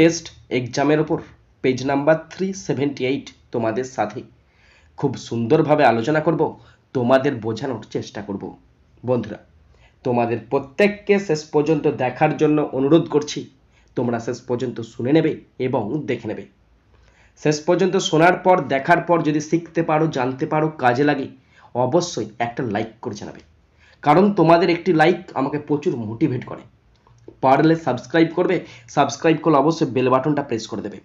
Test এক্সামের ওপর page number three seventy eight তোমাদের সাথে। খুব সুন্দরভাবে আলোচনা করব, তোমাদের বোঝানোর চেষ্টা করব। বন্ধুরা, তোমাদের প্রত্যেককে শেষ পর্যন্ত দেখার জন্য অনুরোধ করছি, তোমরা শেষ পর্যন্ত শুনে নেবে এবং দেখে নেবে। শেষ পর্যন্ত শোনার পর, দেখার পর যদি শিখতে পারো, জানতে পারো, কাজে লাগে, অবশ্যই একটা লাইক করে জানাবে। কারণ তোমাদের একটি লাইক আমাকে প্রচুর মোটিভেট করে। পারলে সাবস্ক্রাইব করবে সাবস্ক্রাইব করলে অবশ্যই বেল বাটনটা প্রেস করে দেবে।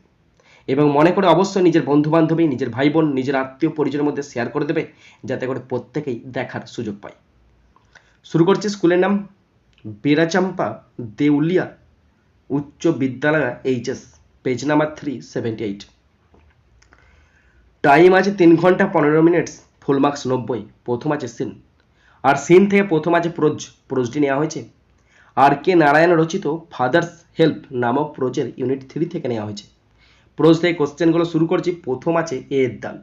এবং মনে করে অবশ্যই নিজের বন্ধু বান্ধবী নিজের ভাই বোন নিজের আত্মীয় পরিজনের মধ্যে শেয়ার করে দেবে, যাতে করে প্রত্যেকেই দেখার সুযোগ পায়। শুরু করছি স্কুলের নাম বেরাচাম্পা দেউলিয়া, উচ্চ বিদ্যালয় HS page number three seventy eight time আছে তিন ঘণ্টা পনেরো মিনিটস ফুল মার্কস নব্বই, প্রথম আছে সিন আর সিন থেকে প্রথম আছে প্রোজ প্রোজটি নেওয়া হয়েছে। আর কে নারায়ণ রচিত ফাদার্স হেল্প নামক প্রোজের ইউনিট থ্রি থেকে নেওয়া হয়েছে। প্রোজ থেকে কোশ্চেনগুলো শুরু করছি, প্রথম আছে এ এর দাগ।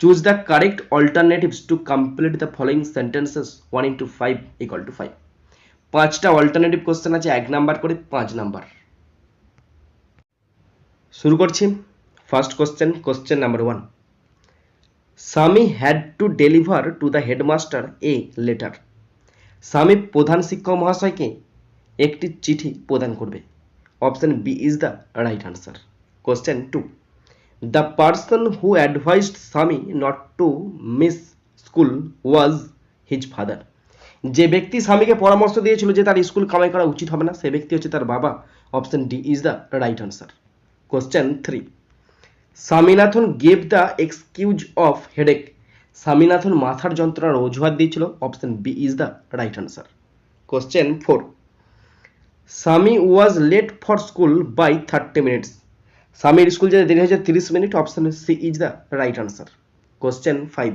Choose the correct alternatives to complete the following sentences one into five equal to five পাঁচটা অল্টারনেটিভ কোশ্চেন আছে, এক নাম্বার করে পাঁচ নাম্বার। শুরু করছি first question question number one Swami had to deliver to the headmaster a letter Swami প্রধান শিক্ষক মহাশয়কে একটি চিঠি প্রদান করবে। Option B is the right answer. Question two, the person who advised Swami not to miss school was his father. যে ব্যক্তি স্বামীকে পরামর্শ দিয়েছিল যে তার স্কুল কামাই করা উচিত হবে না, সে ব্যক্তি হচ্ছে তার বাবা। Option D is the right answer. Question three, Swaminathan gave the excuse of headache Swaminathan মাথার যন্ত্রণার অজুহাত দিয়েছিল। Option B is the right answer question four Swami was late for school by thirty minutes স্বামীর school যেতে দেরি হয়েছে তিরিশ minute option C is the right answer question five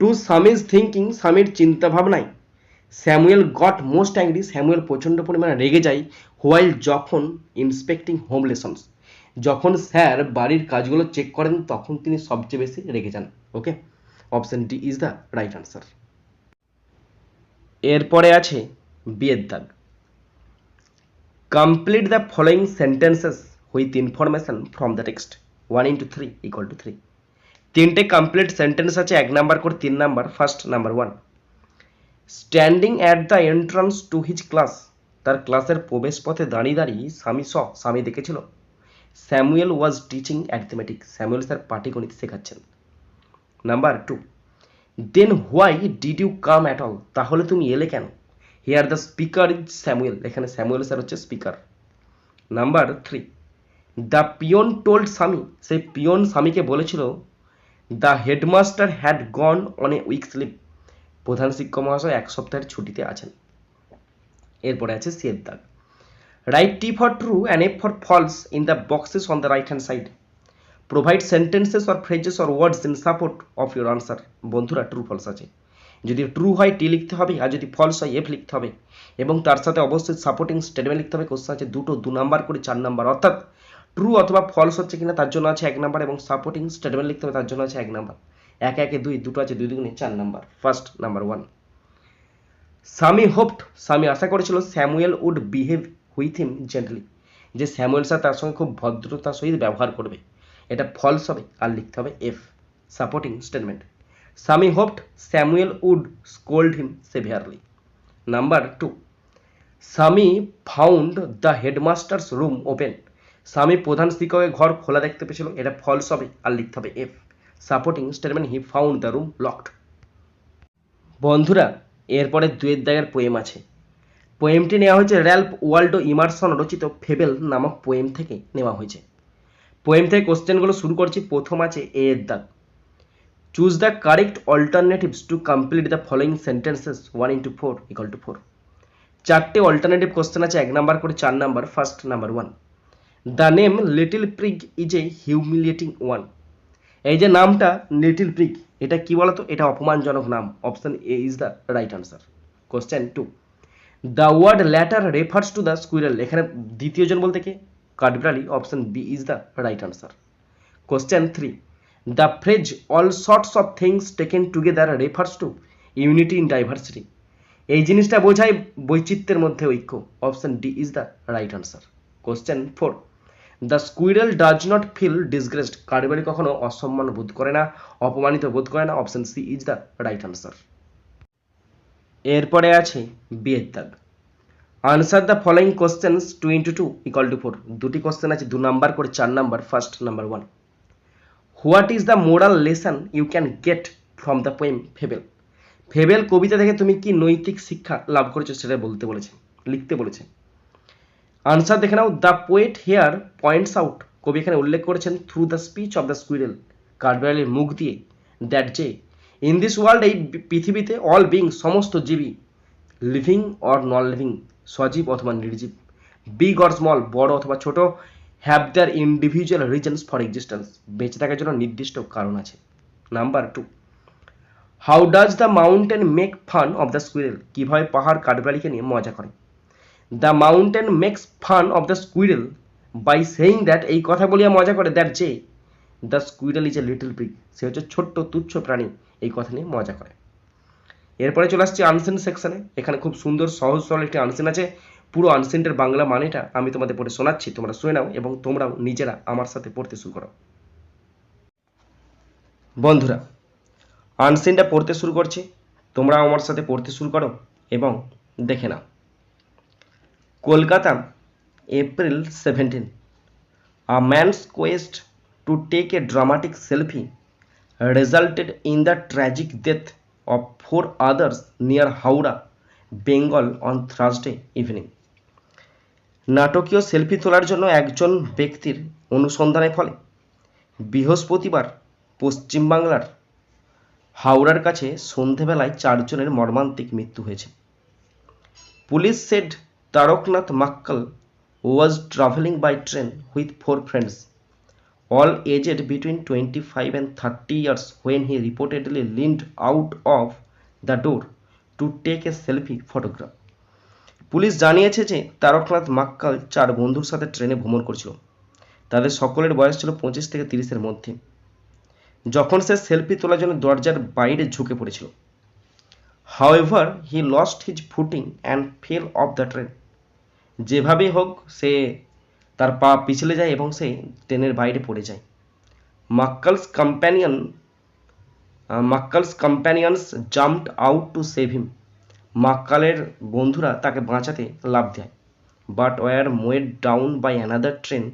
to Swami's thinking স্বামীর চিন্তা ভাবনায় Samuel got most angry Samuel প্রচণ্ড পরিমাণে রেগে যায় হোয়াইল যখন ইন্সপেক্টিং হোম লেসন্স যখন স্যার বাড়ির কাজগুলো চেক করেন, তখন তিনি সবচেয়ে বেশি রেগে যান okay option D is the right answer এরপরে আছে বিয়ের দাগ। Complete the following sentences with information from the text one into three equal to three তিনটে কমপ্লিট সেন্টেন্স আছে, এক নাম্বার করে তিন number first number one standing at the entrance to his class তার ক্লাসের প্রবেশ পথে দাঁড়িয়ে দাঁড়িয়ে স্বামী স, স্বামী দেখেছিল। Samuel was teaching arithmetic Samuel sir পাটিগণিত শেখাচ্ছেন। Number two then why did you come at all তাহলে তুমি এলে কেন? Here the speaker is Samuel এখানে স্যামুয়েল স্যার হচ্ছে speaker number three the peon told Swami সেই পিয়ন স্বামীকে বলেছিল the headmaster had gone on a week slip প্রধান শিক্ষক মহাশয় এক সপ্তাহের ছুটিতে আছেন। এরপরে আছে সিয়ের দাগ write T for true and F for false in the boxes on the right hand side provide sentences or phrases or words in support of your answer বন্ধুরা ট্রু ফলস আছে। যদি ট্রু হয় টি লিখতে হবে, আর যদি ফলস হয় F লিখতে হবে। এবং তার সাথে অবশ্যই সাপোর্টিং স্টেটমেন্ট লিখতে হবে। কোশ্চেন আছে দুটো, দু নাম্বার করে চার নাম্বার অর্থাৎ ট্রু অথবা ফলস হচ্ছে কিনা, তার জন্য আছে এক নাম্বার এবং সাপোর্টিং স্টেটমেন্ট লিখতে হবে, তার জন্য আছে এক নাম্বার এক, একে দুই, দুটো আছে, দুই দুগুণে চার number first number one Swami hoped Swami আশা করেছিল Samuel would behave with him gently. যে স্যামুয়েল স্যার তার সঙ্গে খুব ভদ্রতার সহিত ব্যবহার করবে। এটা ফলস হবে, আর লিখতে হবে F supporting statement Swami hoped Samuel would scold him severely number two Swami found the headmaster's room open Swami প্রধান শিক্ষকের ঘর খোলা দেখতে পেয়েছিল, এটা ফলস হবে, আর লিখতে হবে F supporting statement he found the room locked বন্ধুরা, এরপরে দুয়ের দাগের পোয়েম আছে। পোয়েমটি নেওয়া হয়েছে র্যাল্প ওয়াল্ডো ইমারসন রচিত ফেবেল নামক পোয়েম থেকে নেওয়া হয়েছে। পোয়েম থেকে কোশ্চেনগুলো শুরু করছি, প্রথম আছে এ এর দাগ choose the correct alternatives to complete the following sentences one into four equal to four চারটে অল্টারনেটিভ কোশ্চেন আছে, এক নাম্বার করে চার number first number one the name little prig is a humiliating one এই যে নামটা লিটিল প্রিগ এটা কি বলতো? এটা অপমানজনক নাম। Option A is the right answer question two the word latter refers to the squirrel এখানে দ্বিতীয়জন বলতে কে? কাঠবিড়ালি option B is the right answer question three the phrase all sorts of things taken together refers to unity in diversity এই জিনিসটা বোঝায় বৈচিত্র্যের মধ্যে ঐক্য। Option D is the right answer question four the squirrel does not feel disgraced কাঠবিড়ালি কখনো অসম্মান বোধ করে না, অপমানিত বোধ করে না। Option C is the right answer এরপরে আছে বিয়ের দাগ। Answer the following questions two into two equal to four দুটি কোশ্চেন আছে, দু নাম্বার করে চার number first number one what is the moral lesson you can get from the poem fable fable কবিতা থেকে তুমি কি নৈতিক শিক্ষা লাভ করেছ সেটা বলতে বলেছে, লিখতে বলেছে। আনসার দেখে নাও the poet here points out কবি এখানে উল্লেখ করেছেন through the speech of the squirrel কাঠবিড়ালির মুখ দিয়ে দ্যাট যে ইন দিস ওয়ার্ল্ড এই পৃথিবীতে অল বিং সমস্ত জীবী লিভিং অর নন লিভিং সজীব অথবা নির্জীব। বিগ অর স্মল বড় অথবা ছোট have their individual reasons for existence বেঁচে থাকার জন্য নির্দিষ্ট কারণ আছে। Number two how does the mountain make fun of the squirrel কীভাবে পাহাড় কাঠবিড়ালিকে নিয়ে মজা করে? The mountain makes fun of the squirrel by saying that এই কথা বলিয়া মজা করে দ্যাট যে the squirrel is a little pig সে হচ্ছে ছোট্ট, তুচ্ছ প্রাণী। এই কথা নিয়ে মজা করে। এরপরে চলে আসছি আনসেন সেকশানে এখানে খুব সুন্দর, সহজ, সরল একটি আনসেন আছে। পুরো আনসেন্টের বাংলা মানেটা আমি তোমাদের পড়ে শোনাচ্ছি, তোমরা শুনে নাও এবং তোমরাও নিজেরা আমার সাথে পড়তে শুরু করো। বন্ধুরা আনসেনটা পড়তে শুরু করছি তোমরা আমার সাথে পড়তে শুরু করো এবং দেখে নাও। Kolkata April seventeen a man's quest to take a dramatic selfie resulted in the tragic death of four others near Howrah, Bengal on Thursday evening. নাটকীয় সেলফি তোলার জন্য একজন ব্যক্তির অনুসন্ধানের ফলে বৃহস্পতিবার পশ্চিমবাংলার হাওড়ার কাছে সন্ধেবেলায় চারজনের মর্মান্তিক মৃত্যু হয়েছে police said Taraknath Makkal was travelling by train with four friends all aged between 25 and 30 years, when he reportedly leaned out of the door to take a selfie photograph. Police জানিয়েছে যে তারকনাথ মাক্কাল চার বন্ধুর সাথে ট্রেনে ভ্রমণ করছিল। তাদের সকলের বয়স ছিল পঁচিশ থেকে তিরিশের মধ্যে। যখন সে সেলফি তোলার জন্য দরজার বাইরে ঝুঁকে পড়েছিল। However he lost his footing and fell off the train যেভাবেই হোক, সে তার পা পিছলে যায় এবং সে ট্রেনের বাইরে পড়ে যায়। Makkal's companion Makkal's companions jumped out to save him. মাক্কালের বন্ধুরা তাকে বাঁচাতে লাভ দেয়। But were mowed down by another train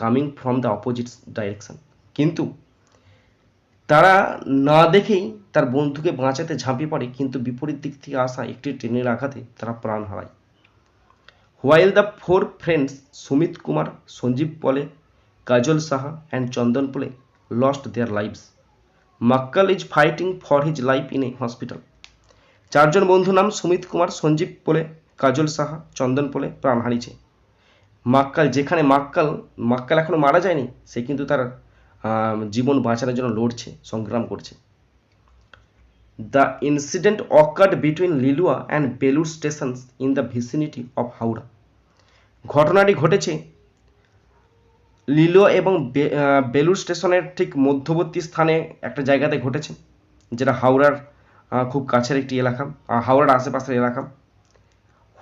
coming from the opposite direction. কিন্তু তারা না দেখেই তার বন্ধুকে বাঁচাতে ঝাঁপিয়ে পড়ে, কিন্তু বিপরীত দিক থেকে আসা একটি ট্রেনের আঘাতে তারা প্রাণ হারায়। While the four friends Sumit Kumar Sanjeev Pole Kajal Saha and Chandan Pole lost their lives Makkal is fighting for his life in a hospital চারজন বন্ধু নাম সুমিত কুমার সঞ্জীব পলে কাজল সাহা চন্দন পলে প্রাণ হারিয়েছে মাক্কাল যেখানে মাক্কাল মাক্কাল এখনও মারা যায়নি সে কিন্তু তার জীবন বাঁচানোর জন্য লড়ছে সংগ্রাম করছে the incident occurred between Liluah and Belur station in the vicinity of Howrah ঘটনাটি ঘটেছে। লিলো এবং বেলুর স্টেশনের ঠিক মধ্যবর্তী স্থানে একটা জায়গাতে ঘটেছে, যেটা হাওড়ার খুব কাছের একটি এলাকা হাওড়ার আশেপাশের এলাকা।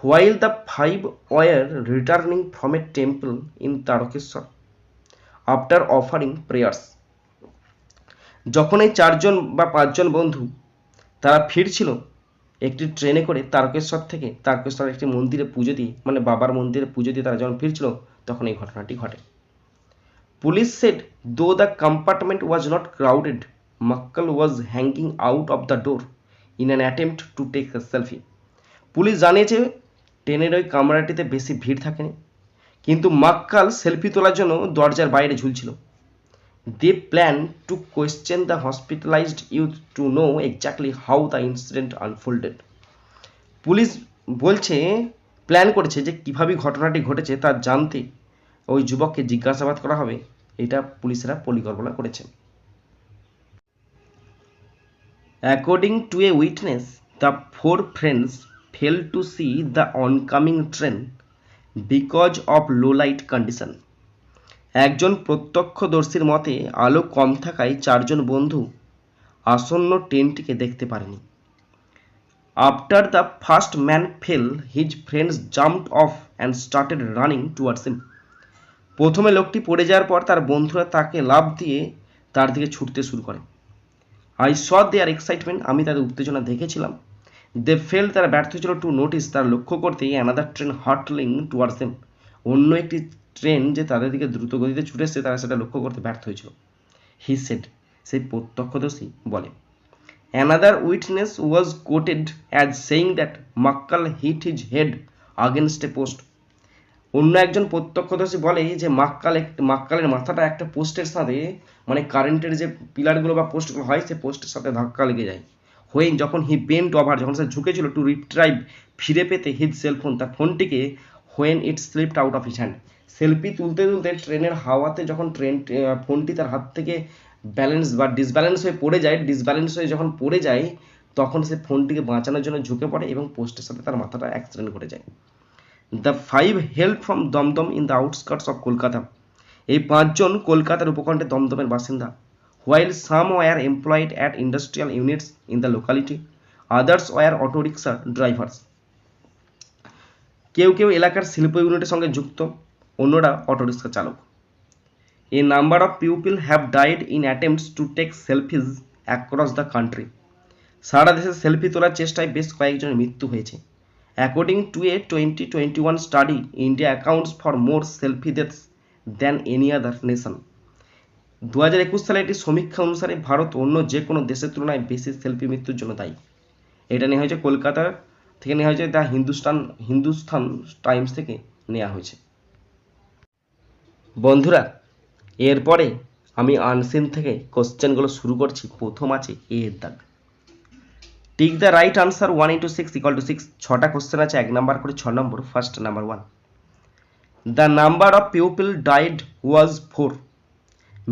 While the five were returning from a temple in Tarakeswar after offering prayers যখন এই চারজন বা পাঁচজন বন্ধু তারা ফিরছিল একটি ট্রেনে করে তারকেশ্বর থেকে তারকেশ্বর একটি মন্দিরে পুজো দিয়ে মানে বাবার মন্দিরে পুজো দিয়ে তারা যখন ফিরছিল, তখন এই ঘটনাটি ঘটে। Police said though the compartment was not crowded Makkal was hanging out of the door in an attempt to take a selfie police জানিয়েছে, ট্রেনের ওই কামরাটিতে বেশি ভিড় থাকেনি। কিন্তু মাক্কাল সেলফি তোলার জন্য দরজার বাইরে ঝুলছিল। They plan to question the hospitalized youth to know exactly how the incident unfolded. Police বলছে প্ল্যান করেছে যে কীভাবে ঘটনাটি ঘটেছে তা জানতে ওই যুবককে জিজ্ঞাসাবাদ করা হবে। এটা পুলিশেরা পরিকল্পনা করেছে according to a witness the four friends fail to see the oncoming train because of low light condition একজন প্রত্যক্ষদর্শীর মতে আলো কম থাকায় চারজন বন্ধু আসন্ন ট্রেনটিকে দেখতে পারেনি। After the first man fell his friends jumped off and started running towards him প্রথমে লোকটি পড়ে যাওয়ার পর তার বন্ধুরা তাকে লাভ দিয়ে তার দিকে ছুটতে শুরু করে। আই স দেয়ার এক্সাইটমেন্ট আমি তাদের উত্তেজনা দেখেছিলাম। দে ফেল তারা ব্যর্থ ছিল টু নোটিস তার লক্ষ্য করতে another train hurtling towards them অন্য একটি ট্রেন যে তাদের দিকে দ্রুত গতিতে ছুটেছে, তারা সেটা লক্ষ্য করতে ব্যর্থ হয়েছিল। হি সেড সেই প্রত্যক্ষদর্শী বলে another witness was quoted as saying that Makkal hit his head against a post অন্য একজন প্রত্যক্ষদর্শী বলে যে, মাক্কাল মাক্কালের মাথাটা একটা পোস্টের সাথে মানে কারেন্টের যে পিলারগুলো বা পোস্টগুলো হয়, সে পোস্টের সাথে ধাক্কা লেগে যায়। হয়ে যখন হি বেন্ট ওভার যখন সে ঝুঁকেছিল টু রিট্রাইভ ফিরে পেতে হিজ সেলফোন তার ফোনটিকে when it slipped out of his hand selfie তুলতে তুলতে ট্রেনের হাওয়াতে যখন ট্রেন ফোনটি তার হাত থেকে ব্যালেন্স বা ডিসব্যালেন্স হয়ে পড়ে যায় ডিসব্যালেন্স হয়ে যখন পড়ে যায়, তখন সে ফোনটিকে বাঁচানোর জন্য ঝুঁকে পড়ে এবং পোস্টের সাথে তার মাথাটা অ্যাক্সিডেন্ট করে যায়। The five held from Dum Dum in the outskirts of Kolkata এই পাঁচজন কলকাতার উপকণ্ঠে দমদমের বাসিন্দা। While some were employed at industrial units in the locality others were auto rickshaw drivers কেউ কেউ এলাকার শিল্প ইউনিটের সঙ্গে যুক্ত। অন্যরা অটোরিক্সা চালক। A number of pupil have died in attempts to take selfies across the country সারা দেশে সেলফি তোলার চেষ্টায় বেশ কয়েকজনের মৃত্যু হয়েছে। According to a twenty twenty one study India accounts for more selfie deaths than any other nation দু হাজার একুশ সালে একটি সমীক্ষা অনুসারে ভারত অন্য যে কোনো দেশের তুলনায় বেশি সেলফি মৃত্যুর জন্য দায়ী। এটা নেওয়া হয়েছে কলকাতা থেকে, নেওয়া হয়েছে দ্য হিন্দুস্তান হিন্দুস্তান টাইমস থেকে নেওয়া হয়েছে। বন্ধুরা, এরপরে আমি আনসিন থেকে কোশ্চেনগুলো শুরু করছি। প্রথম আছে এ এর দাগ। Tick the right answer one into six equal to six ছটা কোশ্চেন আছে, এক নাম্বার করে ছ number first number one the number of pupil died was four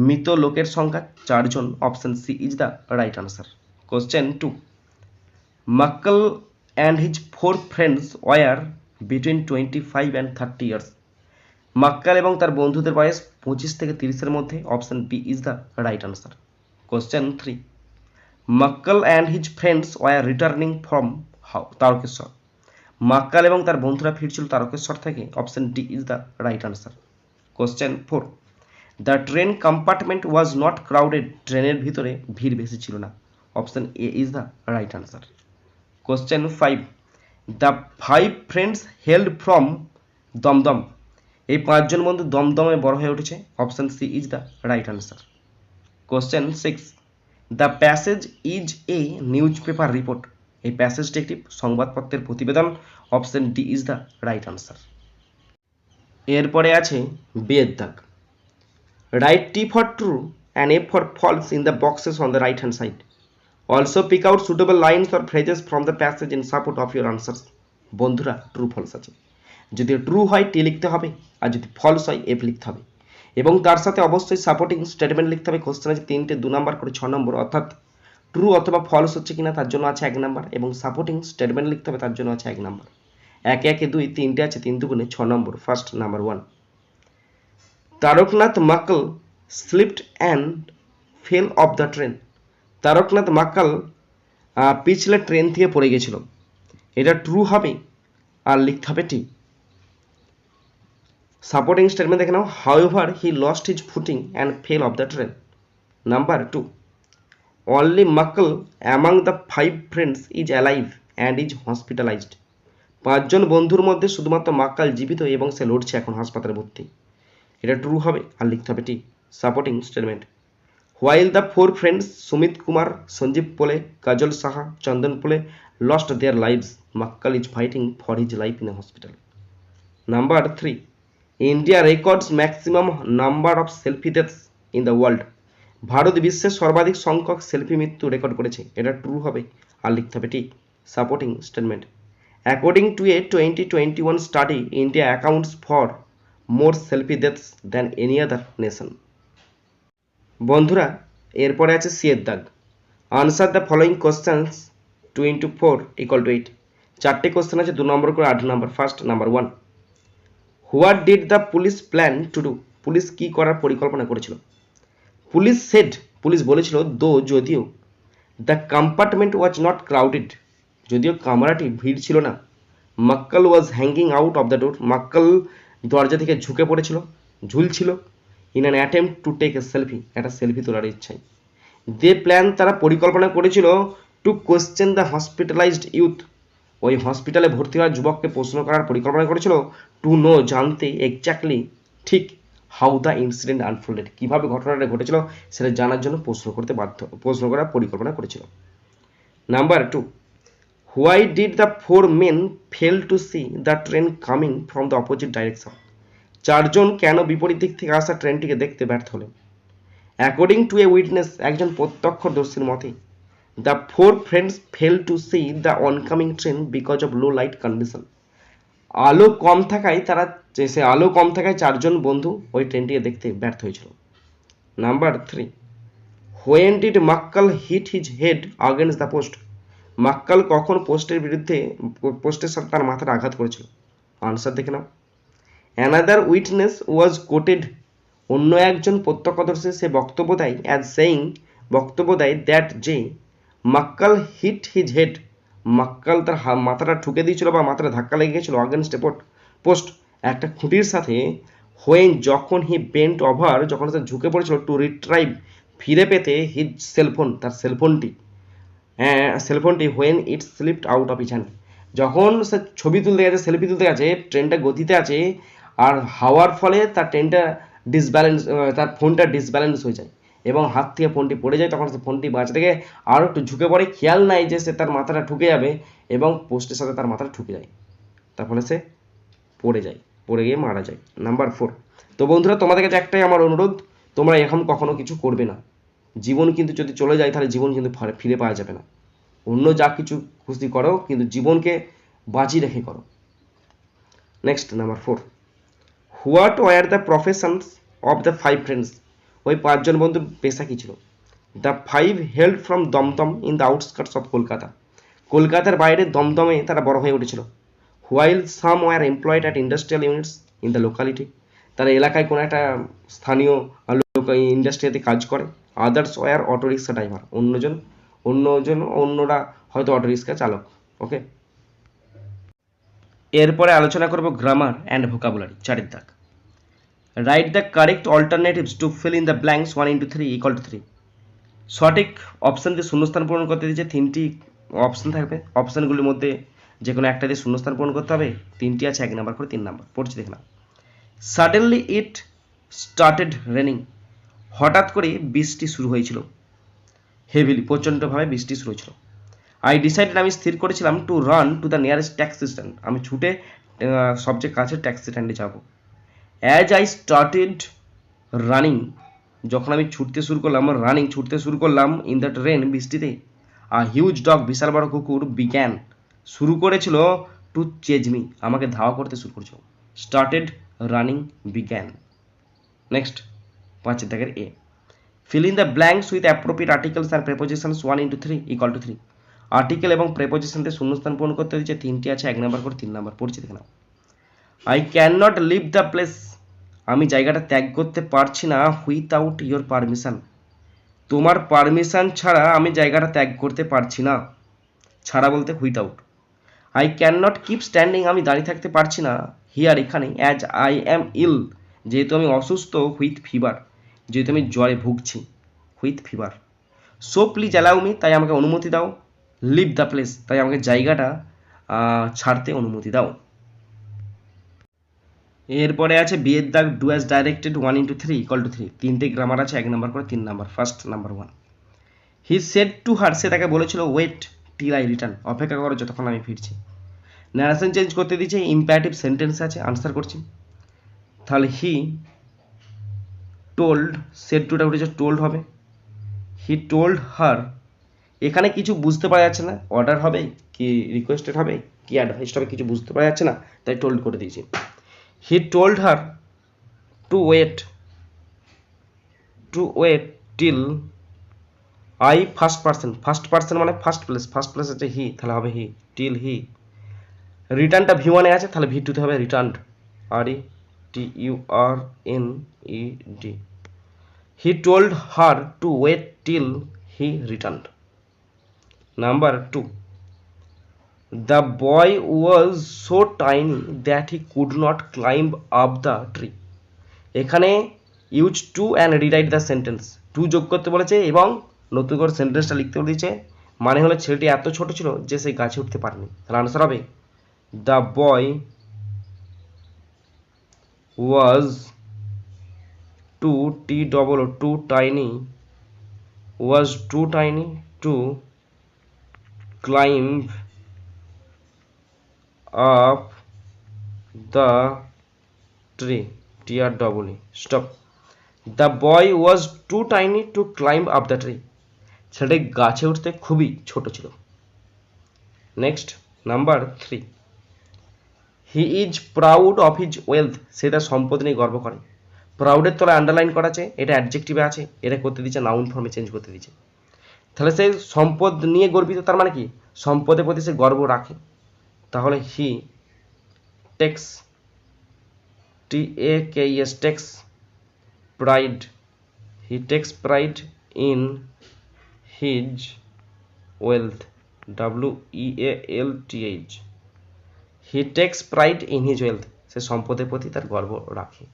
মৃত লোকের সংখ্যা চারজন। Option C is the right answer question two Makkal and his four friends were between twenty five and thirty years Makkal এবং তার বন্ধুদের বয়স পঁচিশ থেকে তিরিশের মধ্যে। Option B is the right answer question three Makkal and his friends were returning from how Tarakeswar. Makkal এবং তার বন্ধুরা ফিরছিল তারকেশ্বর থেকে। Option D is the right answer question four the train compartment was not crowded ট্রেনের ভিতরে ভিড় বেশি ছিল না। Option A is the right answer question five the five friends held from Dum Dum এই পাঁচজন বন্ধু দমদমে বড় হয়ে উঠেছে। Option C is the right answer question six the passage is a newspaper report এই প্যাসেজটি একটি সংবাদপত্রের প্রতিবেদন। Option D is the right answer এরপরে আছে বেদ দাগ write T for true and A for false in the boxes on the right hand side also pick out suitable lines or phrases from the passage in support of your answers বন্ধুরা true false আছে। যদি true হয় টি লিখতে হবে। আর যদি false হয় F লিখতে হবে। এবং তার সাথে অবশ্যই সাপোর্টিং স্টেটমেন্ট লিখতে হবে। কোশ্চেন আছে তিনটে, দু নাম্বার করে ছ নম্বর অর্থাৎ ট্রু অথবা ফলস হচ্ছে কিনা, তার জন্য আছে এক নাম্বার এবং সাপোর্টিং স্টেটমেন্ট লিখতে হবে, তার জন্য আছে এক নাম্বার একে একে দুই, তিনটে আছে, তিন দুগুণে ছ নম্বর first number one Tarakanath Makal slipped and fell off the train Tarakanath Makal পিছলে ট্রেন থেকে পড়ে গেছিল। এটা ট্রু হবে, আর লিখতে হবে টি সাপোর্টিং স্টেটমেন্ট দেখে নাও however he lost his footing and fell off the train number two only Makal among the five friends is alive and is hospitalised পাঁচজন বন্ধুর মধ্যে শুধুমাত্র মাক্কাল জীবিত এবং সে লড়ছে এখন হাসপাতালে ভর্তি। এটা ট্রু হবে আর লিখতে হবে T supporting statement while the four friends Sumit Kumar Sanjeev Pole Kajal Saha Chandan Pole lost their lives Makkal is fighting for his life in a hospital number three India records maximum number of selfie deaths in the world Bharat বিশ্বের সর্বাধিক সংখ্যক selfie মৃত্যু record করেছে। এটা true হবে, আর লিখতে হবে ঠিক। Supporting statement according to a twenty twenty one study India accounts for more selfie deaths than any other nation বন্ধুরা, এরপরে আছে সি এর দাগ answer the following questions two into four equal to eight চারটে কোশ্চেন আছে, দু নম্বর করে আট নম্বর first number one what did the police plan to do? Police কী করার পরিকল্পনা করেছিল? পুলিশ সেড পুলিশ বলেছিল, দো, যদিও the compartment was not crowded যদিও কামরাটি ভিড় ছিল না, Makkal was hanging out of the door Makkal দরজা থেকে ঝুঁকে পড়েছিল, ঝুলছিল in an attempt to take a selfie একটা সেলফি তোলার ইচ্ছায়। দে প্ল্যান তারা পরিকল্পনা করেছিল to question the hospitalised youth ওই হসপিটালে ভর্তি হওয়া যুবককে প্রশ্ন করার পরিকল্পনা করেছিল। টু নো জানতে এক্স্যাক্টলি ঠিক হাউ দ্য ইনসিডেন্ট আনফোল্ডেড কীভাবে ঘটনাটা ঘটেছিল সেটা জানার জন্য প্রশ্ন করতে বাধ্য, প্রশ্ন করার পরিকল্পনা করেছিল। Number two why did the four men fail to see the train coming from the opposite direction চারজন কেন বিপরীত দিক থেকে আসা ট্রেনটিকে দেখতে ব্যর্থ হলেন? অ্যাকর্ডিং টু এ উইটনেস একজন প্রত্যক্ষদর্শীর মতে the four friends fail to see the oncoming train because of low light condition আলো কম থাকায় তারা, সে আলো কম থাকায় চারজন বন্ধু ওই ট্রেনটিকে দেখতে ব্যর্থ হয়েছিল। Number three when did Makkal hit his head against the post Makkal কখন পোস্টের বিরুদ্ধে, পোস্টের সাথে তার মাথাটা আঘাত করেছিল? আনসার দেখে নাও। অ্যানাদার উইটনেস ওয়াজ কোটেড অন্য একজন প্রত্যক্ষদর্শী সে বক্তব্য দেয় অ্যাজ সেইং বক্তব্য দেয় দ্যাট যে Makkal hit his head Makkal তার মাথাটা ঠুকে দিয়েছিল বা মাথাটা ধাক্কা লেগে গেছিল অগেনস্ট পোট পোস্ট একটা খুঁটির সাথে হোয়েন যখন হি বেন্ট ওভার যখন সে ঝুঁকে পড়েছিল টু রিট্রাইভ ফিরে পেতে হিজ সেলফোন তার সেলফোনটি সেলফোনটি when it slipped out of each hand যখন সে ছবি তুলতে গেছে সেলফি তুলতে গেছে ট্রেনটা গতিতে আছে, আর হাওয়ার ফলে তার ট্রেনটা ডিসব্যালেন্স তার ফোনটা ডিসব্যালেন্স হয়ে যায়। এবং হাত থেকে ফোনটি পড়ে যায়, তখন সে ফোনটি বাঁচা থেকে আরও একটু ঝুঁকে পড়ে। খেয়াল নাই যে সে তার মাথাটা ঠুকে যাবে এবং পোস্টের সাথে তার মাথাটা ঠুকে যায়। তার ফলে সে পড়ে যায়, পড়ে গিয়ে মারা যায়। Number four. তো বন্ধুরা, তোমাদের কাছে একটাই আমার অনুরোধ, তোমরা এখন কখনো কিছু করবে না। জীবন কিন্তু যদি চলে যায়, তাহলে জীবন কিন্তু ফিরে- পাওয়া যাবে না। অন্য যা কিছু খুশি করো, কিন্তু জীবনকে বাজি রেখে করো। Next number four what were the professions of the five friends ওই পাঁচজন বন্ধুর পেশা কী ছিল? The five held from Dum Dum in the outskirts of Kolkata. কলকাতার বাইরে দমদমে তারা বড় হয়ে উঠেছিল। While some were employed at industrial units in the locality তারা এলাকায় কোনো একটা স্থানীয় ইন্ডাস্ট্রিতে কাজ করে। Others were auto rickshaw driver অন্যজন অন্যজন, অন্যরা হয়তো অটো রিক্সা চালক। ওকে এরপরে আলোচনা করব গ্রামার অ্যান্ড ভোকাবুলারি চারের দাগ write the correct alternatives to fill in the blanks one into three equal to three সঠিক অপশান দিয়ে শূন্যস্থান পূরণ করতে দিয়েছে, তিনটি অপশান থাকবে। অপশানগুলির মধ্যে যে কোনো একটা দিয়ে শূন্যস্থান পূরণ করতে হবে, তিনটি আছে, এক নাম্বার করে তিন নাম্বার পড়ছি দেখলাম সাডেনলি ইট স্টার্টেড রেনিং হঠাৎ করে বৃষ্টি শুরু হয়েছিল। হেভিলি প্রচণ্ডভাবে বৃষ্টি শুরু হয়েছিল। আই ডিসাইডেড আমি স্থির করেছিলাম to run to the nearest taxi stand আমি ছুটে সবচেয়ে কাছের ট্যাক্সি স্ট্যান্ডে যাব। অ্যাজ আই স্টার্টেড রানিং যখন আমি ছুটতে শুরু করলাম রানিং ছুটতে শুরু করলাম ইন দ্য ট্রেন বৃষ্টিতে আ হিউজ ডগ বিশাল বড় কুকুর বিজ্ঞান শুরু করেছিল টু চেজ মি আমাকে ধাওয়া করতে শুরু করেছিল স্টার্টেড রানিং বিজ্ঞান নেক্সট পাঁচের দাগের এ, fill in the blanks with appropriate articles and prepositions 1 into 3 equal to 3 article এবং প্রেপোজিশন দিয়ে শূন্যস্থান পূরণ করতে দিচ্ছে তিনটি আছে, এক নাম্বার করে তিন নাম্বার পড়ছি দেখে নাও I can not leave the place আমি জায়গাটা ত্যাগ করতে পারছি না উইথআউট ইয়োর পারমিশন তোমার পারমিশন ছাড়া আমি জায়গাটা ত্যাগ করতে পারছি না। ছাড়া বলতে without I can not keep standing আমি দাঁড়িয়ে থাকতে পারছি না। হিয়ার এখানে অ্যাজ আই অ্যাম ইল যেহেতু আমি অসুস্থ হুইথ ফিভার যেহেতু আমি জ্বরে ভুগছি with fever so please allow me তাই আমাকে অনুমতি দাও। লিভ দ্য প্লেস তাই আমাকে জায়গাটা ছাড়তে অনুমতি দাও। এরপরে আছে বিয়ের দাগ do as directed one into three equal to three তিনটে গ্রামার আছে, এক নাম্বার করে তিন number first number one he said to her wait তাকে বলেছিল ওয়েট টিল আই রিটার্ন অপেক্ষা করো যতক্ষণ আমি ফিরছি। ন্যারেশন চেঞ্জ করতে দিয়েছে ইম্প্যারেটিভ সেন্টেন্স আছে আনসার করছি। তাহলে হি টোল্ড সেড টুটা উঠেছে টোল্ড হবে। হি টোল্ড হার এখানে কিছু বুঝতে পারা যাচ্ছে না অর্ডার হবে, কি রিকোয়েস্টেড হবে, কি অ্যাডভাইসড হবে, কিছু বুঝতে পারা যাচ্ছে না, তাই টোল্ড করে দিয়েছি। He told her to wait to wait till I first person first person মানে ফার্স্ট প্লেস ফার্স্ট প্লেস হচ্ছে হি তাহলে হবে হি টিল হি রিটার্নটা ভি ওয়ানে আছে, তাহলে ভি টুতে হবে return R E T U R N E D he told her to wait till he return number two the boy was so tiny that he could not climb up the tree এখানে use too and rewrite the sentence too যোগ করতে বলেছে এবং নতুন করে সেন্টেন্সটা লিখতে বলেছে। মানে হলো ছেলেটি এত ছোট ছিল যে সে গাছে উঠতে পারেনি। তাহলে আনসার হবে the boy was too T double O tiny was too tiny to climb up the tree. T R double E. Stop. The boy was too tiny to climb up the tree. ছেলেটি গাছে উঠতে খুবই ছোট ছিল। Next number three he is proud of his wealth সে তার সম্পদ নিয়ে গর্ব করে। প্রাউডের তলায় আন্ডারলাইন করা আছে, এটা অ্যাডজেক্টিভে আছে, এটা করতে দিচ্ছে নাউন ফর্মে চেঞ্জ করতে দিচ্ছে তাহলে সে সম্পদ নিয়ে গর্বিত, তার মানে কি? সম্পদের প্রতি সে গর্ব রাখে। তাহলে he takes T A K S takes pride he takes pride in his wealth W E A L T H he takes pride in his wealth সে সম্পদের প্রতি তার গর্ব রাখে।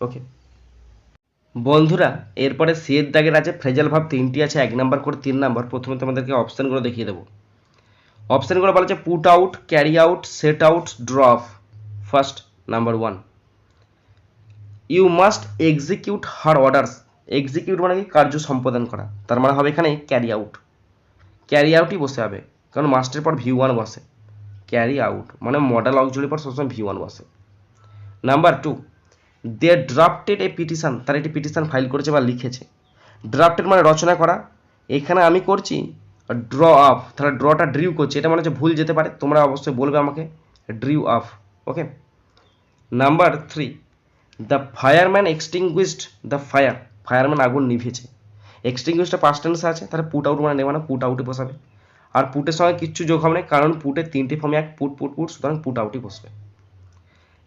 ওকে বন্ধুরা, এরপরে সিয়ের দাগের আছে ফ্রেজাল ভাব তিনটি আছে। এক নাম্বার করে তিন নাম্বার। প্রথমে তোমাদেরকে অপশানগুলো দেখিয়ে দেবো। অপশানগুলো বলা আছে put out carry out set out drop first number one you must execute her orders execute মানে কি? কার্য সম্পাদন করা। তার মানে হবে এখানে ক্যারি আউট ক্যারি আউটই বসে হবে। কারণ মাস্টের পর ভি ওয়ান বসে। ক্যারি আউট মানে মডেল অক্সুয়ালির পর সবসময় ভি ওয়ান বসে। Number two they drafted a petition তারা একটি পিটিশান ফাইল করেছে বা লিখেছে। ড্রাফটেড মানে রচনা করা। এখানে আমি করছি ড্র আপ তাহলে ড্রটা ড্রিউ করছে, এটা মানে হচ্ছে ভুল যেতে পারে, তোমরা অবশ্যই বলবে আমাকে drew up okay number three the fireman extinguished the fire fireman আগুন নিভেছে এক্সটিংগুইশটা পাস্ট টেন্সে আছে, তাহলে পুট আউট মানে নেবে না পুট আউটে বসাবে। আর পুটের সঙ্গে কিচ্ছু যোগ হবে না, কারণ পুটে তিনটে ফর্মে এক পুট পুট পুট সুতরাং পুট আউটই বসবে।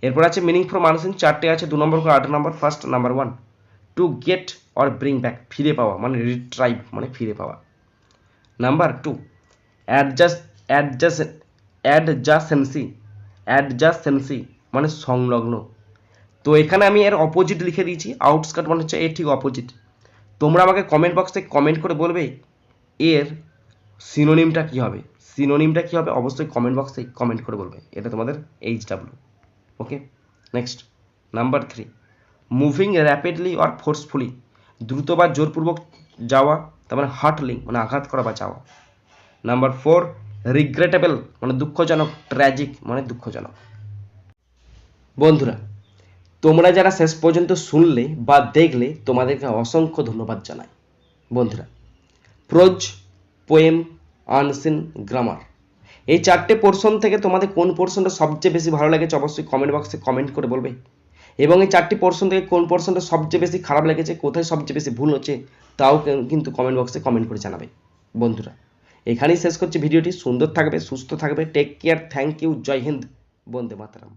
এরপর আছে মিনিং ফর মানুষিন চারটে আছে, দু নম্বর করে আট নম্বর first number one to get or bring back ফিরে পাওয়া মানে রিট্রাইভ মানে ফিরে পাওয়া। Number two adjust adjust adjacency adjacency মানে সংলগ্ন। তো এখানে আমি এর অপোজিট লিখে দিয়েছি আউটস্কার্ট মানে হচ্ছে এর ঠিক অপোজিট তোমরা আমাকে কমেন্ট বক্সে কমেন্ট করে বলবে এর সিনোনিমটা কী হবে। সিনোনিমটা কী হবে অবশ্যই কমেন্ট বক্সে কমেন্ট করে বলবে। এটা তোমাদের H W okay next number three moving rapidly or forcefully দ্রুত বা জোরপূর্বক যাওয়া তার মানে হার্টলিং মানে আঘাত করা বা চাওয়া নাম্বার ফোর রিগ্রেটেবল মানে দুঃখজনক ট্র্যাজিক মানে দুঃখজনক। বন্ধুরা, তোমরা যারা শেষ পর্যন্ত শুনলে বা দেখলে, তোমাদেরকে অসংখ্য ধন্যবাদ জানাই। বন্ধুরা প্রোজ পোয়েম আনসিন গ্রামার এই চারটে পোর্শন থেকে তোমাদের কোন পোর্শনটা সবচেয়ে বেশি ভালো লেগেছে, অবশ্যই কমেন্ট বক্সে কমেন্ট করে বলবে। এবং এই চারটি পোর্শন থেকে কোন পোর্শনটা সবচেয়ে বেশি খারাপ লেগেছে, কোথায় সবচেয়ে বেশি ভুল হচ্ছে, তাও কিন্তু কমেন্ট বক্সে কমেন্ট করে জানাবে, বন্ধুরা। এখানেই শেষ করছি ভিডিওটি, সুন্দর থাকবে, সুস্থ থাকবে take care thank you Jai Hind, Vande Mataram.